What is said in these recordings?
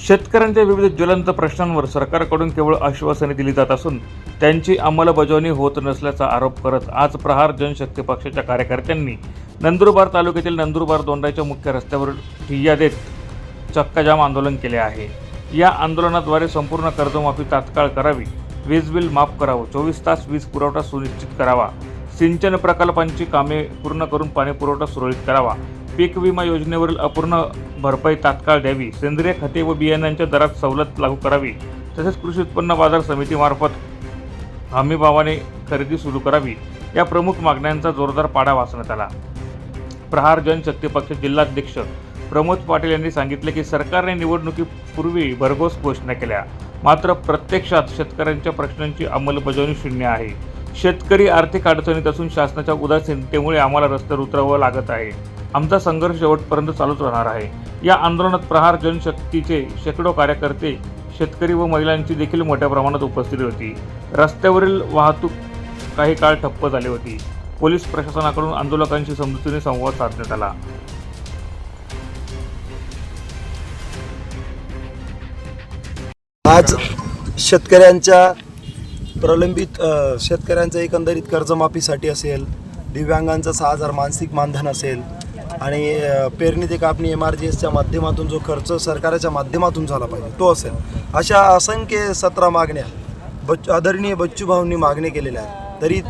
शेतकऱ्यांच्या विविध ज्वलंत प्रश्नांवर सरकारकडून केवळ आश्वासने दिली जात असून त्यांची अंमलबजावणी होत नसल्याचा आरोप करत आज प्रहार जनशक्ती पक्षाच्या कार्यकर्त्यांनी नंदुरबार तालुक्यातील नंदुरबार दोंडाच्या मुख्य रस्त्यावर ठिय्या देत चक्काजाम आंदोलन केले आहे. या आंदोलनाद्वारे संपूर्ण कर्जमाफी तात्काळ करावी वीज बिल माफ करावं चोवीस तास वीज पुरवठा सुनिश्चित करावा सिंचन प्रकल्पांची कामे पूर्ण करून पाणी पुरवठा सुरळीत करावा पीक विमा योजनेवरील अपूर्ण भरपाई तात्काळ द्यावी. सेंद्रिय खते व बियाण्यांच्या दरात सवलत लागू करावी. तसेच कृषी उत्पन्न बाजार समितीमार्फत हमीभावाने खरेदी सुरू करावी. या प्रमुख मागण्यांचा जोरदार पाडा वाचण्यात आला. प्रहार जनशक्ती पक्ष जिल्हाध्यक्ष प्रमोद पाटील यांनी सांगितले की सरकारने निवडणुकीपूर्वी भरघोस घोषणा केल्या. मात्र प्रत्यक्षात शेतकऱ्यांच्या प्रश्नांची अंमलबजावणी शून्य आहे. शेतकरी आर्थिक अडचणीत असून शासनाच्या उदासीनतेमुळे आम्हाला रस्त्यावर उतरावं लागत आहे. आमचा संघर्ष शेवटपर्यंत चालूच राहणार आहे. या आंदोलनात प्रहार जनशक्तीचे शेकडो कार्यकर्ते शेतकरी व महिलांची देखील मोठ्या प्रमाणात उपस्थिती होती. रस्त्यावरील वाहतूक काही काळ ठप्प झाली होती. पोलीस प्रशासनाकडून आंदोलकांशी समजुतीने संवाद साधण्यात आला. आज शेतकऱ्यांच्या प्रलंबित अ, शेतकऱ्यांचं एकंदरीत कर्जमाफीसाठी असेल दिव्यांगांचं सहा हजार मानसिक मानधन असेल आणि पेरणी ते कापणी एम आर जी एसच्या माध्यमातून जो खर्च सरकारच्या माध्यमातून झाला पाहिजे तो असेल. अशा असंख्य सतरा मागण्या बच आदरणीय बच्चूभाऊंनी मागणी केलेल्या आहेत. तरी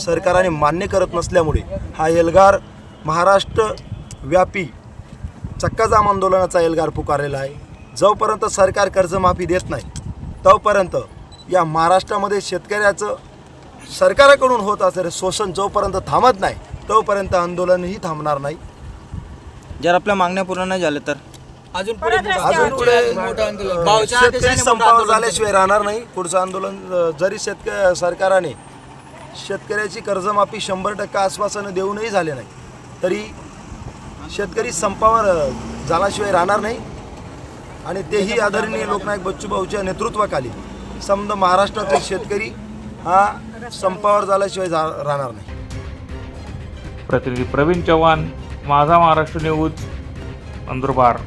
सरकारने मान्य करत नसल्यामुळे हा एल्गार महाराष्ट्र व्यापी चक्काजाम आंदोलनाचा एल्गार पुकारलेला आहे. जोपर्यंत सरकार कर्जमाफी देत नाही तोपर्यंत या महाराष्ट्रामध्ये शेतकऱ्याचं सरकाराकडून होत असलेलं शोषण जोपर्यंत थांबत नाही तोपर्यंत आंदोलनही थांबणार नाही. जर आपल्या मागण्या पूर्ण नाही झाल्या तर? अजून पुढे अजून पुढे शेतकरी संपावर झाल्याशिवाय राहणार नाही. पुढचं आंदोलन जरी शेतक सरकारने शेतकऱ्याची कर्जमाफी शंभर टक्के आश्वासनं देऊनही झाले नाही तरी शेतकरी संपावर झाल्याशिवाय राहणार नाही. आणि तेही आदरणीय लोकनायक बच्चूभाऊच्या नेतृत्वाखाली समजा महाराष्ट्रातील शेतकरी हा संपावर झाल्याशिवाय राहणार नाही. प्रतिनिधी प्रवीण चव्हाण माझा महाराष्ट्र न्यूज नंदुरबार.